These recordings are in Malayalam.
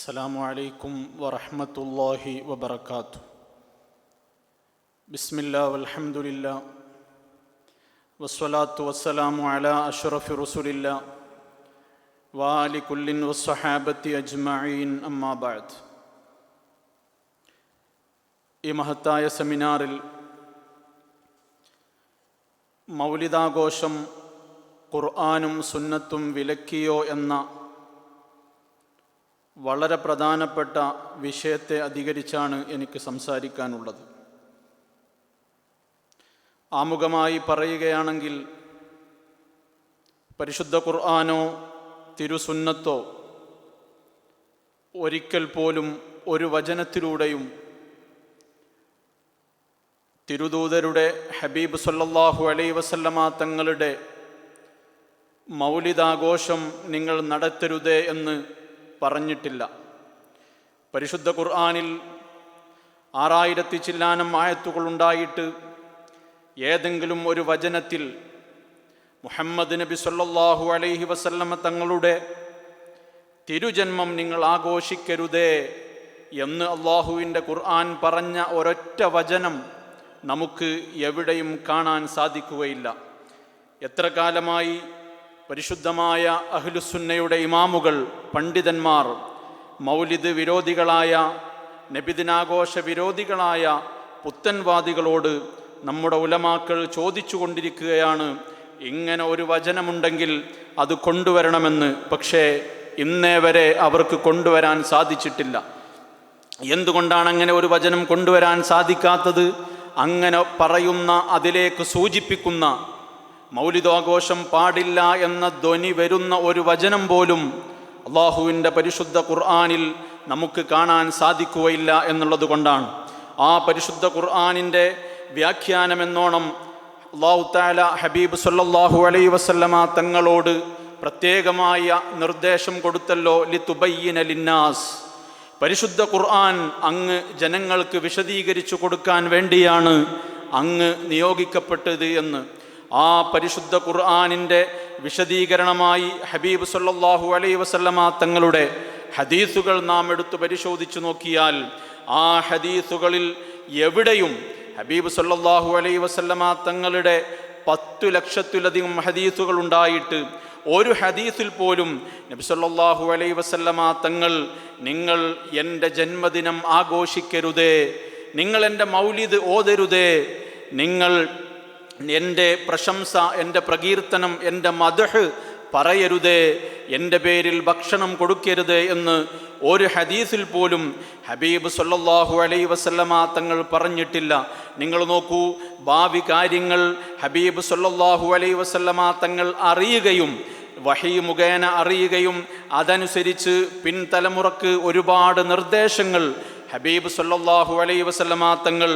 السلام عليكم ورحمة الله وبركاته بسم الله والحمد لله والصلاة والسلام على أشرف رسول الله وآل كل والصحابة أجمعين أما بعد ഈ മഹത്തായ സെമിനാറിൽ മൗലിതാഘോഷം ഖുർആാനും സുന്നത്തും വിലക്കിയോ എന്ന വളരെ പ്രധാനപ്പെട്ട വിഷയത്തെ അധികരിച്ചാണ് എനിക്ക് സംസാരിക്കാനുള്ളത്. ആമുഖമായി പറയുകയാണെങ്കിൽ പരിശുദ്ധ ഖുർആാനോ തിരുസുന്നത്തോ ഒരിക്കൽ പോലും ഒരു വചനത്തിലൂടെയും തിരുദൂതരുടെ ഹബീബ് സല്ലാഹു അലൈ വസല്ലമ തങ്ങളുടെ മൗലിതാഘോഷം നിങ്ങൾ നടത്തരുതേ എന്ന് പറഞ്ഞിട്ടില്ല. പരിശുദ്ധ ഖുർആാനിൽ ആറായിരത്തി ചില്ലാനം ആയത്തുകളുണ്ടായിട്ട് ഏതെങ്കിലും ഒരു വചനത്തിൽ മുഹമ്മദ് നബി സല്ലാഹു അലൈഹി വസല്ലമ തങ്ങളുടെ തിരുജന്മം നിങ്ങൾ ആഘോഷിക്കരുതേ എന്ന് അള്ളാഹുവിന്റെ ഖുർആൻ പറഞ്ഞ ഒരൊറ്റ വചനം നമുക്ക് എവിടെയും കാണാൻ സാധിക്കുകയില്ല. എത്ര കാലമായി പരിശുദ്ധമായ അഹ്ലുസുന്നയുടെ ഇമാമുകൾ പണ്ഡിതന്മാർ മൗലിദ് വിരോധികളായ നബിദിനാഘോഷ വിരോധികളായ പുത്തൻവാദികളോട് നമ്മുടെ ഉലമാക്കൾ ചോദിച്ചു കൊണ്ടിരിക്കുകയാണ് ഇങ്ങനെ ഒരു വചനമുണ്ടെങ്കിൽ അത് കൊണ്ടുവരണമെന്ന്. പക്ഷേ ഇന്നേ വരെ അവർക്ക് കൊണ്ടുവരാൻ സാധിച്ചിട്ടില്ല. എന്തുകൊണ്ടാണ് അങ്ങനെ ഒരു വചനം കൊണ്ടുവരാൻ സാധിക്കാത്തത്? അങ്ങനെ പറയുന്ന അതിലേക്ക് സൂചിപ്പിക്കുന്ന മൗലിതാഘോഷം പാടില്ല എന്ന ധ്വനി വരുന്ന ഒരു വചനം പോലും അള്ളാഹുവിന്റെ പരിശുദ്ധ ഖുർആാനിൽ നമുക്ക് കാണാൻ സാധിക്കുകയില്ല എന്നുള്ളത് കൊണ്ടാണ്. ആ പരിശുദ്ധ ഖുർആാനിന്റെ വ്യാഖ്യാനമെന്നോണം അള്ളാഹു താല ഹബീബ് സല്ലാഹു അലൈ വസല്ലമ തങ്ങളോട് പ്രത്യേകമായ നിർദ്ദേശം കൊടുത്തല്ലോ ലിത്തുബയ്യന ലിന്നാസ്. പരിശുദ്ധ ഖുർആൻ അങ്ങ് ജനങ്ങൾക്ക് വിശദീകരിച്ചു കൊടുക്കാൻ വേണ്ടിയാണ് അങ്ങ് നിയോഗിക്കപ്പെട്ടത് എന്ന്. ആ പരിശുദ്ധ ഖുർആാനിന്റെ വിശദീകരണമായി ഹബീബ് സല്ലാഹു അലൈ വസല്ലമ തങ്ങളുടെ ഹദീസുകൾ നാം എടുത്തു പരിശോധിച്ചു നോക്കിയാൽ ആ ഹദീസുകളിൽ എവിടെയും ഹബീബ് സല്ലാഹു അലൈ വസല്ലമ തങ്ങളുടെ പത്തു ലക്ഷത്തിലധികം ഹദീസുകൾ ഉണ്ടായിട്ട് ഒരു ഹദീസിൽ പോലും നബി സല്ലല്ലാഹു അലൈഹി വസല്ലമ തങ്ങൾ നിങ്ങൾ എന്റെ ജന്മദിനം ആഘോഷിക്കരുതേ നിങ്ങൾ എന്റെ മൗലിദ് ഓതരുതേ നിങ്ങൾ എന്റെ പ്രശംസ എന്റെ പ്രകീർത്തനം എന്റെ മദഹ് പറയരുതേ എന്റെ പേരിൽ ഭക്ഷണം കൊടുക്കരുത് എന്ന് ഒരു ഹദീസിൽ പോലും ഹബീബ് സല്ലല്ലാഹു അലൈ വസല്ലമ തങ്ങൾ പറഞ്ഞിട്ടില്ല. നിങ്ങൾ നോക്കൂ ഭാവി കാര്യങ്ങൾ ഹബീബ് സല്ലല്ലാഹു അലൈ വസല്ലമ തങ്ങൾ അറിയുകയും വഹി മുഖേന അറിയുകയും അതനുസരിച്ച് പിൻതലമുറക്ക് ഒരുപാട് നിർദ്ദേശങ്ങൾ ഹബീബ് സല്ലാഹു അലൈ വസല്ലമ തങ്ങൾ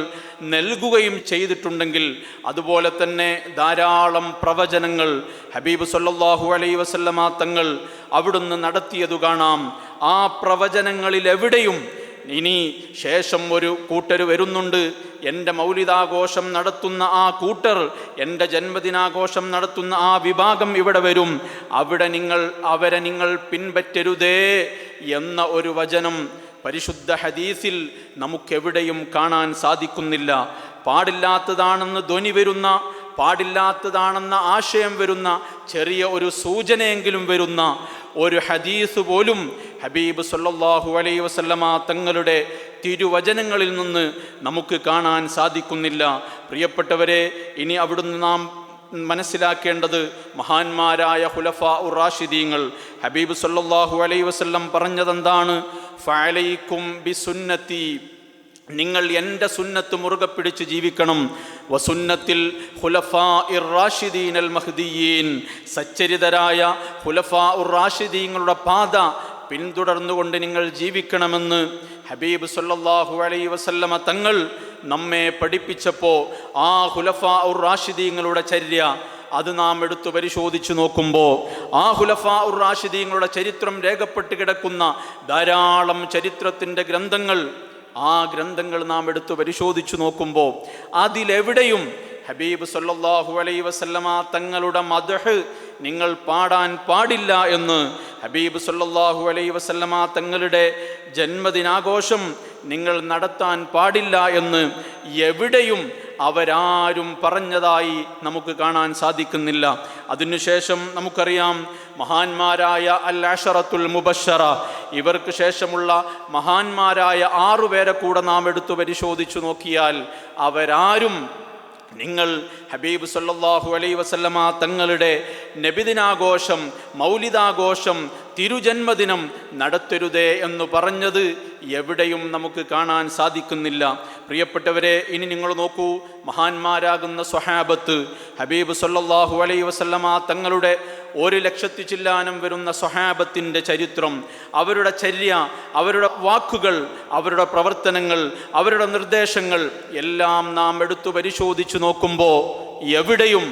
നൽകുകയും ചെയ്തിട്ടുണ്ടെങ്കിൽ അതുപോലെ തന്നെ ധാരാളം പ്രവചനങ്ങൾ ഹബീബ് സല്ലാഹു അലൈ വസല്ലമ തങ്ങൾ അവിടുന്ന് നടത്തിയതു കാണാം. ആ പ്രവചനങ്ങളിൽ എവിടെയും ഇനി ശേഷം ഒരു കൂട്ടർ വരുന്നുണ്ട്. എന്റെ മൗലിതാഘോഷം നടത്തുന്ന ആ കൂട്ടർ എന്റെ ജന്മദിനാഘോഷം നടത്തുന്ന ആ വിഭാഗം ഇവിടെ വരും. അവിടെ നിങ്ങൾ അവരെ നിങ്ങൾ പിൻപറ്റരുതേ എന്ന ഒരു വചനം പരിശുദ്ധ ഹദീസിൽ നമുക്കെവിടെയും കാണാൻ സാധിക്കുന്നില്ല. പാടില്ലാത്തതാണെന്ന് ധ്വനി വരുന്ന പാടില്ലാത്തതാണെന്ന ആശയം വരുന്ന ചെറിയ ഒരു സൂചനയെങ്കിലും വരുന്ന ഒരു ഹദീസ് പോലും ഹബീബ് സല്ലാഹു അലൈ വസല്ലമ തങ്ങളുടെ തിരുവചനങ്ങളിൽ നിന്ന് നമുക്ക് കാണാൻ സാധിക്കുന്നില്ല. പ്രിയപ്പെട്ടവരെ ഇനി അവിടുന്ന് നാം മനസ്സിലാക്കേണ്ടത് മഹാന്മാരായ ഹുലഫ ഉറാഷിദീങ്ങൾ ഹബീബ് സല്ലാഹു അലൈ വസല്ലം പറഞ്ഞതെന്താണ്? ഫഅലൈക്കും ബിസുന്നത്തി. നിങ്ങൾ എന്റെ സുന്നത്ത് മുറുകെ പിടിച്ച് ജീവിക്കണം. വസുന്നത്തിൽ ഹുലഫാ ഇറാഷിദീൻ അൽ മഹ്ദീൻ സച്ചരിതരായ ഹുലഫാ ഉറാഷിദീങ്ങളുടെ പാത പിന്തുടർന്നുകൊണ്ട് നിങ്ങൾ ജീവിക്കണമെന്ന് ഹബീബ് സല്ലാഹു അലൈ വസല്ലമ തങ്ങൾ നമ്മെ പഠിപ്പിച്ചപ്പോൾ ആ ഹുലഫാ ഉർ റാഷിദീങ്ങളുടെ ചര്യ അത് നാം എടുത്തു പരിശോധിച്ചു നോക്കുമ്പോൾ ആ ഹുലഫ റാഷിദീങ്ങളുടെ ചരിത്രം രേഖപ്പെട്ട് കിടക്കുന്ന ധാരാളം ചരിത്രത്തിന്റെ ഗ്രന്ഥങ്ങൾ ആ ഗ്രന്ഥങ്ങൾ നാം എടുത്തു പരിശോധിച്ചു നോക്കുമ്പോൾ അതിലെവിടെയും ഹബീബ് സല്ലാഹു അലൈ വസല്ലമ തങ്ങളുടെ മദഹ് നിങ്ങൾ പാടാൻ പാടില്ല എന്ന് ഹബീബ് സല്ലാഹു അലൈ വസല്ലമ തങ്ങളുടെ ജന്മദിനാഘോഷം നിങ്ങൾ നടത്താൻ പാടില്ല എന്ന് എവിടെയും അവരാരും പറഞ്ഞതായി നമുക്ക് കാണാൻ സാധിക്കുന്നില്ല. അതിനുശേഷം നമുക്കറിയാം മഹാന്മാരായ അൽ മുബഷറ ഇവർക്ക് ശേഷമുള്ള മഹാന്മാരായ ആറുപേരെ കൂടെ നാം എടുത്തു പരിശോധിച്ചു നോക്കിയാൽ അവരാരും നിങ്ങൾ ഹബീബ് സല്ലാഹു അലൈ വസല്ലമ തങ്ങളുടെ നബിദിനാഘോഷം മൗലിദാഘോഷം തിരുജന്മദിനം നടത്തരുതേ എന്ന് പറഞ്ഞത് എവിടെയും നമുക്ക് കാണാൻ സാധിക്കുന്നില്ല. പ്രിയപ്പെട്ടവരെ ഇനി നിങ്ങൾ നോക്കൂ മഹാന്മാരാകുന്ന സ്വഹാബത്ത് ഹബീബ് സല്ലാഹു അലൈ വസല്ലമ തങ്ങളുടെ ഒരു ലക്ഷത്തി ചില്ലാനം വരുന്ന സ്വഹാബത്തിന്റെ ചരിത്രം അവരുടെ ചര്യ അവരുടെ വാക്കുകൾ അവരുടെ പ്രവർത്തനങ്ങൾ അവരുടെ നിർദ്ദേശങ്ങൾ എല്ലാം നാം എടുത്തു പരിശോധിച്ചു നോക്കുമ്പോൾ എവിടെയും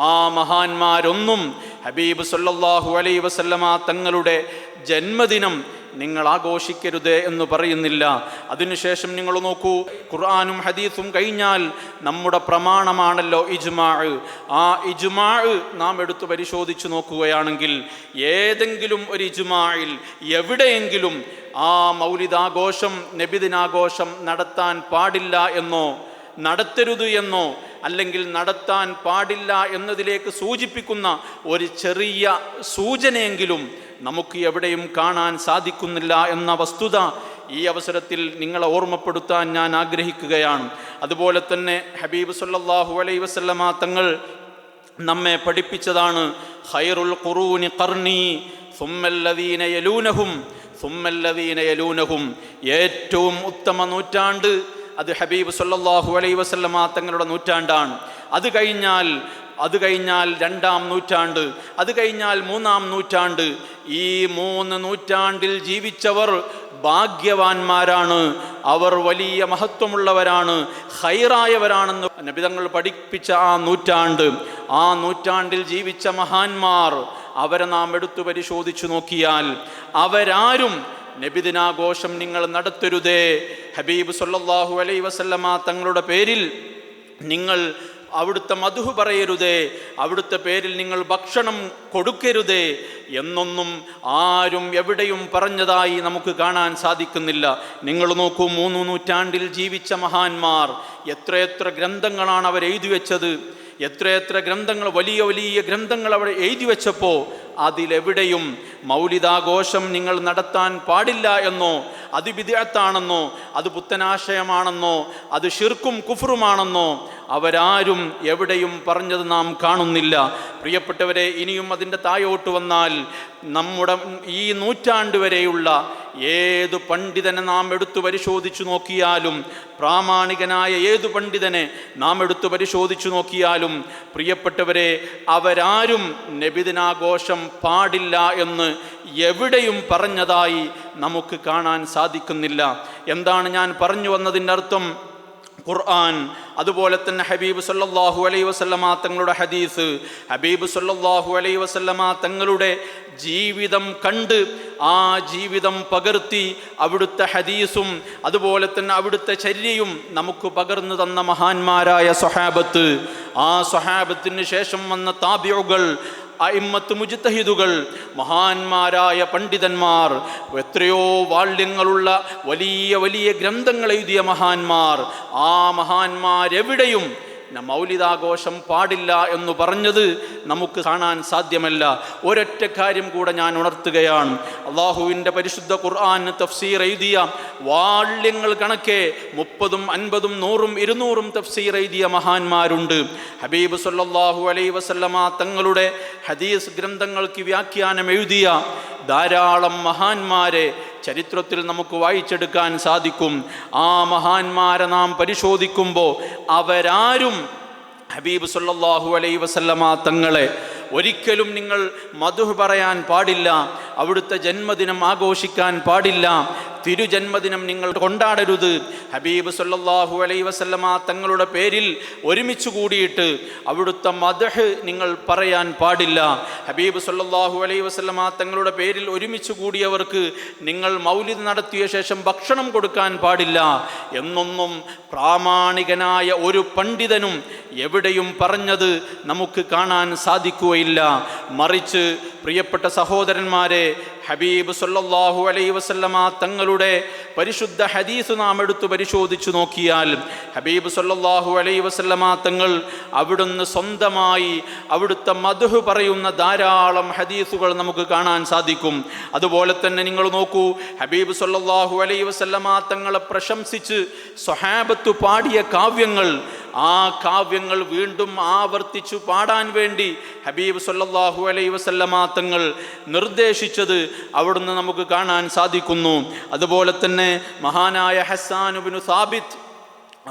ആ മഹാന്മാരൊന്നും ഹബീബ് സല്ലാഹു അലൈ വസല്ലമ തങ്ങളുടെ ജന്മദിനം നിങ്ങൾ ആഘോഷിക്കരുത് എന്ന് പറയുന്നില്ല. അതിനുശേഷം നിങ്ങൾ നോക്കൂ ഖുർആാനും ഹദീസും കഴിഞ്ഞാൽ നമ്മുടെ പ്രമാണമാണല്ലോ ഇജ്മാ. ആ ഇജ്മാ നാം എടുത്തു പരിശോധിച്ചു നോക്കുകയാണെങ്കിൽ ഏതെങ്കിലും ഒരു ഇജ്മായിൽ എവിടെയെങ്കിലും ആ മൗലിദാഘോഷം നബിദിനാഘോഷം നടത്താൻ പാടില്ല എന്നോ നടത്തരുത് എന്നോ അല്ലെങ്കിൽ നടത്താൻ പാടില്ല എന്നതിലേക്ക് സൂചിപ്പിക്കുന്ന ഒരു ചെറിയ സൂചനയെങ്കിലും നമുക്ക് എവിടെയും കാണാൻ സാധിക്കുന്നില്ല എന്ന വസ്തുത ഈ അവസരത്തിൽ നിങ്ങളെ ഓർമ്മപ്പെടുത്താൻ ഞാൻ ആഗ്രഹിക്കുകയാണ്. അതുപോലെ തന്നെ ഹബീബ് സല്ലാഹു അലൈ വസല്ലമ തങ്ങൾ നമ്മെ പഠിപ്പിച്ചതാണ് ഹൈറുൽ ഖുറൂനി ഖർണി സുമ്മല്ലദീന യലൂനഹും യലൂനഹും. ഏറ്റവും ഉത്തമ നൂറ്റാണ്ട് അത് ഹബീബ് സല്ലാഹു അലൈ വസല്ലമ തങ്ങളുടെ നൂറ്റാണ്ടാണ്. അത് കഴിഞ്ഞാൽ അത് കഴിഞ്ഞാൽ രണ്ടാം നൂറ്റാണ്ട് അത് കഴിഞ്ഞാൽ മൂന്നാം നൂറ്റാണ്ട്. ഈ മൂന്ന് നൂറ്റാണ്ടിൽ ജീവിച്ചവർ ഭാഗ്യവാന്മാരാണ്. അവർ വലിയ മഹത്വമുള്ളവരാണ് ഹൈറായവരാണെന്ന് നബിതങ്ങൾ പഠിപ്പിച്ച ആ നൂറ്റാണ്ട്. ആ നൂറ്റാണ്ടിൽ ജീവിച്ച മഹാന്മാർ അവരെ നാം എടുത്തു പരിശോധിച്ചു നോക്കിയാൽ അവരാരും നബിദിനാഘോഷം നിങ്ങൾ നടത്തരുതേ. ഹബീബ് സല്ലല്ലാഹു അലൈ വസല്ലമ തങ്ങളുടെ പേരിൽ നിങ്ങൾ അവിടുത്തെ മധു പറയരുതേ. അവിടുത്തെ പേരിൽ നിങ്ങൾ ഭക്ഷണം കൊടുക്കരുതേ എന്നൊന്നും ആരും എവിടെയും പറഞ്ഞതായി നമുക്ക് കാണാൻ സാധിക്കുന്നില്ല. നിങ്ങൾ നോക്കൂ മൂന്ന് നൂറ്റാണ്ടിൽ ജീവിച്ച മഹാന്മാർ എത്രയെത്ര ഗ്രന്ഥങ്ങളാണ് അവർ എഴുതി വെച്ചത്. എത്രയെത്ര ഗ്രന്ഥങ്ങൾ വലിയ വലിയ ഗ്രന്ഥങ്ങൾ അവർ എഴുതി വെച്ചപ്പോൾ അതിലെവിടെയും മൗലിതാഘോഷം നിങ്ങൾ നടത്താൻ പാടില്ല എന്നോ അത് വിദ്യാത്താണെന്നോ അത് പുത്തനാശയമാണെന്നോ അത് ഷിർക്കും കുഫറുമാണെന്നോ അവരാരും എവിടെയും പറഞ്ഞത് നാം കാണുന്നില്ല. പ്രിയപ്പെട്ടവരെ ഇനിയും അതിന്റെ തായോട്ട് വന്നാൽ നമ്മുടെ ഈ നൂറ്റാണ്ട് വരെയുള്ള ഏത് പണ്ഡിതനെ നാം എടുത്തു പരിശോധിച്ചു നോക്കിയാലും പ്രാമാണികനായ ഏതു പണ്ഡിതനെ നാം എടുത്തു പരിശോധിച്ചു നോക്കിയാലും പ്രിയപ്പെട്ടവരെ അവരാരും നബിദിനാഘോഷം പാടില്ല എന്ന് എവിടെയും പറഞ്ഞതായി നമുക്ക് കാണാൻ സാധിക്കുന്നില്ല. എന്താണ് ഞാൻ പറഞ്ഞു വന്നതിന്റെ അർത്ഥം? ഖുർആൻ അതുപോലെ തന്നെ ഹബീബ് സല്ലാഹു അലൈ വസല്ലമ തങ്ങളുടെ ഹദീസ് ഹബീബ് സല്ലാഹു അലൈ വസല്ലമ തങ്ങളുടെ ജീവിതം കണ്ട് ആ ജീവിതം പകർത്തി അവിടുത്തെ ഹദീസും അതുപോലെ തന്നെ അവിടുത്തെ ചര്യയും നമുക്ക് പകർന്നു തന്ന മഹാന്മാരായ സൊഹാബത്ത് ആ സൊഹാബത്തിന് ശേഷം വന്ന താബിയുകൾ അയിമ്മത്ത് മുജിത്തഹിദുകൾ മഹാന്മാരായ പണ്ഡിതന്മാർ എത്രയോ വാള്യങ്ങളുള്ള വലിയ വലിയ ഗ്രന്ഥങ്ങൾ എഴുതിയ മഹാന്മാർ ആ മഹാന്മാരെവിടെയും മൗലിതാഘോഷം പാടില്ല എന്ന് പറഞ്ഞത് നമുക്ക് കാണാൻ സാധ്യമല്ല. ഒരൊറ്റ കാര്യം കൂടെ ഞാൻ ഉണർത്തുകയാണ്. അള്ളാഹുവിന്റെ പരിശുദ്ധ ഖുർആൻ തഫ്സീർ എഴുതിയ വാള്യങ്ങൾ കണക്കെ മുപ്പതും അൻപതും നൂറും ഇരുന്നൂറും തഫ്സീർ എഴുതിയ മഹാന്മാരുണ്ട്. ഹബീബ് സല്ലാഹു അലൈ വസല്ലമ തങ്ങളുടെ ഹദീസ് ഗ്രന്ഥങ്ങൾക്ക് വ്യാഖ്യാനം എഴുതിയ ധാരാളം മഹാന്മാരെ ചരിത്രത്തിൽ നമുക്ക് വായിച്ചെടുക്കാൻ സാധിക്കും. ആ മഹാന്മാരെ നാം പരിശോധിക്കുമ്പോൾ അവരാരും ഹബീബ് സല്ലാഹു അലൈ വസല്ലമ തങ്ങളെ ഒരിക്കലും നിങ്ങൾ മധു പറയാൻ പാടില്ല. അവിടുത്തെ ജന്മദിനം ആഘോഷിക്കാൻ പാടില്ല. തിരുജന്മദിനം നിങ്ങൾ കൊണ്ടാടരുത്. ഹബീബ് സല്ലാഹു അലൈ വസല്ലമ തങ്ങളുടെ പേരിൽ ഒരുമിച്ച് കൂടിയിട്ട് അവിടുത്തെ മദഹ് നിങ്ങൾ പറയാൻ പാടില്ല. ഹബീബ് സല്ലാഹു അലൈ വസല്ലമ തങ്ങളുടെ പേരിൽ ഒരുമിച്ച് കൂടിയവർക്ക് നിങ്ങൾ മൗലിദ് നടത്തിയ ശേഷം ഭക്ഷണം കൊടുക്കാൻ പാടില്ല. എന്നൊന്നും പ്രാമാണികനായ ഒരു പണ്ഡിതനും എവിടെയും പറഞ്ഞത് നമുക്ക് കാണാൻ സാധിക്കുകയില്ല. മറിച്ച് പ്രിയപ്പെട്ട സഹോദരന്മാരെ ഹബീബ് സല്ലല്ലാഹു അലൈ വസല്ലമ തങ്ങളുടെ പരിശുദ്ധ ഹദീസ് നാം എടുത്തു പരിശോധിച്ചു നോക്കിയാൽ ഹബീബ് സല്ലല്ലാഹു അലൈ വസല്ലമ തങ്ങൾ അവിടുന്ന് സ്വന്തമായി അവിടുത്തെ മധു പറയുന്ന ധാരാളം ഹദീസുകൾ നമുക്ക് കാണാൻ സാധിക്കും. അതുപോലെ തന്നെ നിങ്ങൾ നോക്കൂ ഹബീബ് സല്ലല്ലാഹു അലൈ വസല്ലമ തങ്ങളെ പ്രശംസിച്ച് സ്വഹാബത്ത് പാടിയ കാവ്യങ്ങൾ ആ കാവ്യങ്ങൾ വീണ്ടും ആവർത്തിച്ചു പാടാൻ വേണ്ടി ഹബീബ് സല്ലാഹു അലൈ വസല്ലമ തങ്ങൾ നിർദ്ദേശിച്ചത് അവിടുന്ന് നമുക്ക് കാണാൻ സാധിക്കുന്നു. അതുപോലെ തന്നെ മഹാനായ ഹസാനുബിനു സാബിത്ത്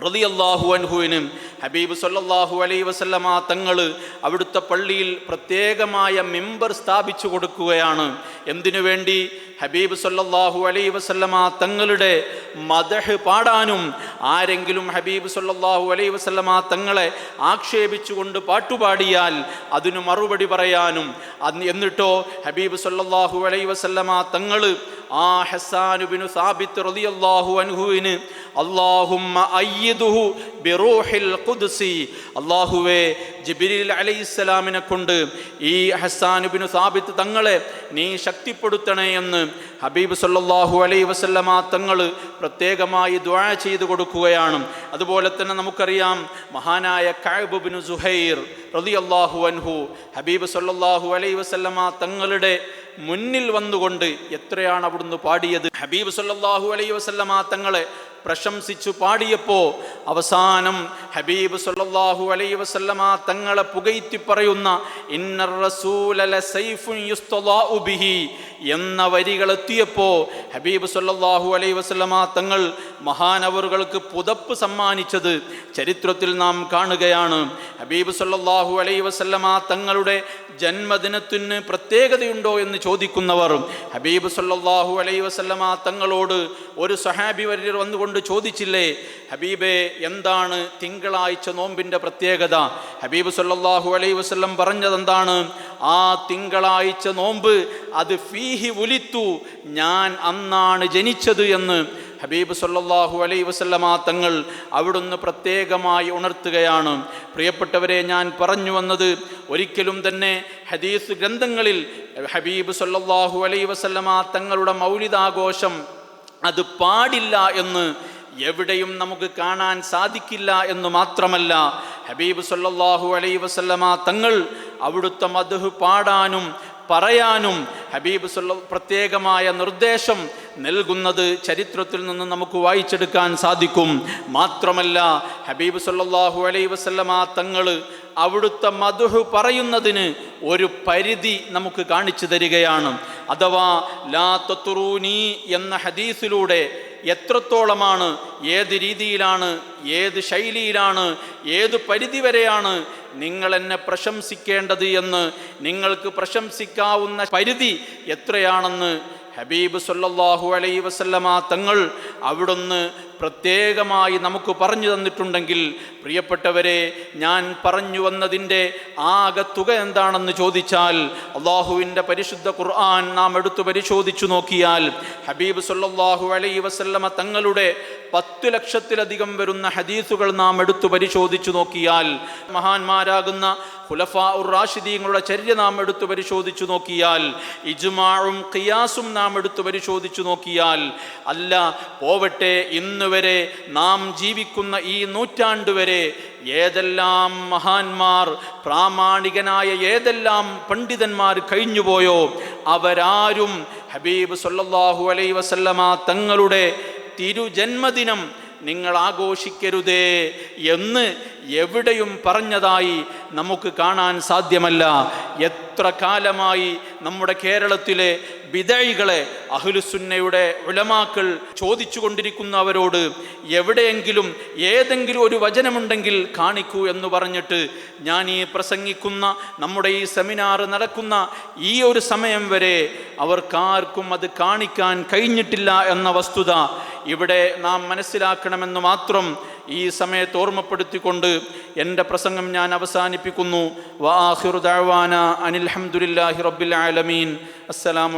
റളിയല്ലാഹു അൻഹുവിനും ഹബീബ് സല്ലാഹു അലൈ വസല്ലമ തങ്ങൾ അവിടുത്തെ പള്ളിയിൽ പ്രത്യേകമായ മെമ്പർ സ്ഥാപിച്ചു കൊടുക്കുകയാണ്. എന്തിനു വേണ്ടി? ഹബീബ് സല്ലാഹു അലൈ വസല്ലമ തങ്ങളുടെ മദഹ് പാടാനും ആരെങ്കിലും ഹബീബ് സല്ലാഹു അലൈ വസല്ലമ തങ്ങളെ ആക്ഷേപിച്ചുകൊണ്ട് പാട്ടുപാടിയാൽ അതിനു മറുപടി പറയാനും എന്നിട്ടോ ഹബീബ് സല്ലാഹു അലൈ വസല്ലമ തങ്ങൾ ആ ഹസാനുബിനു സാബിത്ത് റതിയല്ലാഹു അൻഹുവിന് അല്ലാഹുമ്മ അയ്യിദുഹു ബിറൂഹിൽ ഖുദ്സി. അല്ലാഹുവേ ജിബ്രീൽ അലൈഹിസ്സലാമിനെ കൊണ്ട് ഈ ഹസാനുബിന് സാബിത്ത് തങ്ങളെ നീ ശക്തിപ്പെടുത്തണേ എന്ന് ഹബീബ് സല്ലല്ലാഹു അലൈഹി വസല്ലമ തങ്ങൾ പ്രത്യേകമായി ദുആ ചെയ്തു കൊടുക്കുകയാണ്. അതുപോലെ തന്നെ നമുക്കറിയാം മഹാനായ കഅബ് സുഹൈർ സുഹൈർ റളിയല്ലാഹു അൻഹു ഹബീബ് സല്ലല്ലാഹു അലൈഹി വസല്ലമ തങ്ങളുടെ മുന്നിൽ വന്നുകൊണ്ട് എത്രയാണ് അവിടുന്ന് പാടിയത്? ഹബീബ് സല്ലല്ലാഹു അലൈഹി വസല്ലമ തങ്ങളെ പ്രശംസിച്ചു പാടിയപ്പോ അവസാനം ഹബീബ് സല്ലാഹു അലൈ വസല്ലമ തങ്ങളെ പുകയ്ത്തി പറയുന്ന ഇന്നർ റസൂല ലസൈഫുൻ യുസ്തലാഉ ബിഹി എന്ന വരികൾ എത്തിയപ്പോ ഹബീബ് സല്ലാഹു അലൈ വസ്ലമ തങ്ങൾ മഹാനവറുകൾക്ക് പുതപ്പ് സമ്മാനിച്ചത് ചരിത്രത്തിൽ നാം കാണുകയാണ്. ഹബീബ് സല്ലാഹു അലൈ വസ്ലമ തങ്ങളുടെ ജന്മദിനത്തിന് പ്രത്യേകതയുണ്ടോ എന്ന് ചോദിക്കുന്നവർ ഹബീബ് സല്ലാഹു അലൈ വസ്ലമ തങ്ങളോട് ഒരു സഹാബി വര്യർ വന്നുകൊണ്ട് ചോദിച്ചില്ലേ ഹബീബെ എന്താണ് തിങ്കളാഴ്ച നോമ്പിന്റെ പ്രത്യേകത? ഹബീബ് സല്ലാഹു അലൈ വസ്ലം പറഞ്ഞതെന്താണ്? ആ തിങ്കളാഴ്ച നോമ്പ് അത് ഫീഹി ഉലിത്തു ഞാൻ അന്നാണ് ജനിച്ചത് എന്ന് ഹബീബ് സല്ലാഹു അലൈ വസല്ലമാ തങ്ങൾ അവിടുന്ന് പ്രത്യേകമായി ഉണർത്തുകയാണ്. പ്രിയപ്പെട്ടവരെ ഞാൻ പറഞ്ഞു വന്നത് ഒരിക്കലും തന്നെ ഹദീസ് ഗ്രന്ഥങ്ങളിൽ ഹബീബ് സല്ലാഹു അലൈ വസല്ലമാ തങ്ങളുടെ മൗലിതാഘോഷം അത് പാടില്ല എന്ന് എവിടെയും നമുക്ക് കാണാൻ സാധിക്കില്ല എന്ന് മാത്രമല്ല ഹബീബ് സല്ലാഹു അലൈ വസല്ലമ തങ്ങൾ അവിടുത്തെ മധു പാടാനും പറയാനും ഹബീബ് സുല്ല പ്രത്യേകമായ നിർദ്ദേശം നൽകുന്നത് ചരിത്രത്തിൽ നിന്ന് നമുക്ക് വായിച്ചെടുക്കാൻ സാധിക്കും. മാത്രമല്ല ഹബീബ് സല്ലല്ലാഹു അലൈ വസല്ലമ തങ്ങൾ അവിടുത്തെ മധുഹ് പറയുന്നതിന് ഒരു പരിധി നമുക്ക് കാണിച്ചു തരികയാണ്. അഥവാ ലാ തത്തുറൂനി എന്ന ഹദീസിലൂടെ എത്രത്തോളമാണ് ഏത് രീതിയിലാണ് ഏത് ശൈലിയിലാണ് ഏത് പരിധി വരെയാണ് നിങ്ങൾ എന്നെ പ്രശംസിക്കേണ്ടത് എന്ന് നിങ്ങൾക്ക് പ്രശംസിക്കാവുന്ന പരിധി എത്രയാണെന്ന് ഹബീബ് സല്ലാഹു അലൈഹി വസല്ലമ തങ്ങൾ അവിടുന്ന് പ്രത്യേകമായി നമുക്ക് പറഞ്ഞു തന്നിട്ടുണ്ടെങ്കിൽ പ്രിയപ്പെട്ടവരെ ഞാൻ പറഞ്ഞു വന്നതിന്റെ ആകെ തുക എന്താണെന്ന് ചോദിച്ചാൽ അള്ളാഹുവിന്റെ പരിശുദ്ധ ഖുർആൻ നാം എടുത്തു പരിശോധിച്ചു നോക്കിയാൽ ഹബീബ് സല്ലാഹു അലൈ വസല്ലമ തങ്ങളുടെ പത്ത് ലക്ഷത്തിലധികം വരുന്ന ഹദീസുകൾ നാം എടുത്തു പരിശോധിച്ചു നോക്കിയാൽ മഹാന്മാരാകുന്ന ഖുലഫ ഉർ റാഷിദീങ്ങളുടെ ചര്യ നാം എടുത്തു പരിശോധിച്ചു നോക്കിയാൽ ഇജുമാഴും ഖിയാസും നാം എടുത്തു പരിശോധിച്ചു നോക്കിയാൽ അല്ല പോവട്ടെ ഇന്ന് വരെ നാം ജീവിക്കുന്ന ഈ നൂറ്റാണ്ടുവരെ ഏതെല്ലാം മഹാന്മാർ പ്രാമാണികനായ ഏതെല്ലാം പണ്ഡിതന്മാർ കഴിഞ്ഞുപോയോ അവരാരും ഹബീബ് സല്ലാഹു അലൈ വസല്ലമ തങ്ങളുടെ തിരുജന്മദിനം നിങ്ങൾ ആഘോഷിക്കരുതേ എന്ന് എവിടെയും പറഞ്ഞതായി നമുക്ക് കാണാൻ സാധ്യമല്ല. എത്ര കാലമായി നമ്മുടെ കേരളത്തിലെ ബിദൈകളെ അഹുലുസുന്നയുടെ ഉലമാക്കൾ ചോദിച്ചു കൊണ്ടിരിക്കുന്നവരോട് എവിടെയെങ്കിലും ഏതെങ്കിലും ഒരു വചനമുണ്ടെങ്കിൽ കാണിക്കൂ എന്ന് പറഞ്ഞിട്ട് ഞാൻ ഈ പ്രസംഗിക്കുന്ന നമ്മുടെ ഈ സെമിനാർ നടക്കുന്ന ഈ ഒരു സമയം വരെ അവർക്കാർക്കും അത് കാണിക്കാൻ കഴിഞ്ഞിട്ടില്ല എന്ന വസ്തുത ഇവിടെ നാം മനസ്സിലാക്കണമെന്ന് മാത്രം ഈ സമയത്ത് ഓർമ്മപ്പെടുത്തിക്കൊണ്ട് എന്റെ പ്രസംഗം ഞാൻ അവസാനിപ്പിക്കുന്നു. വാഹിർ ദഅവാന അനിൽഹമുല്ലാഹി റബ്ബിൽ ആലമീൻ. അസ്സലാമു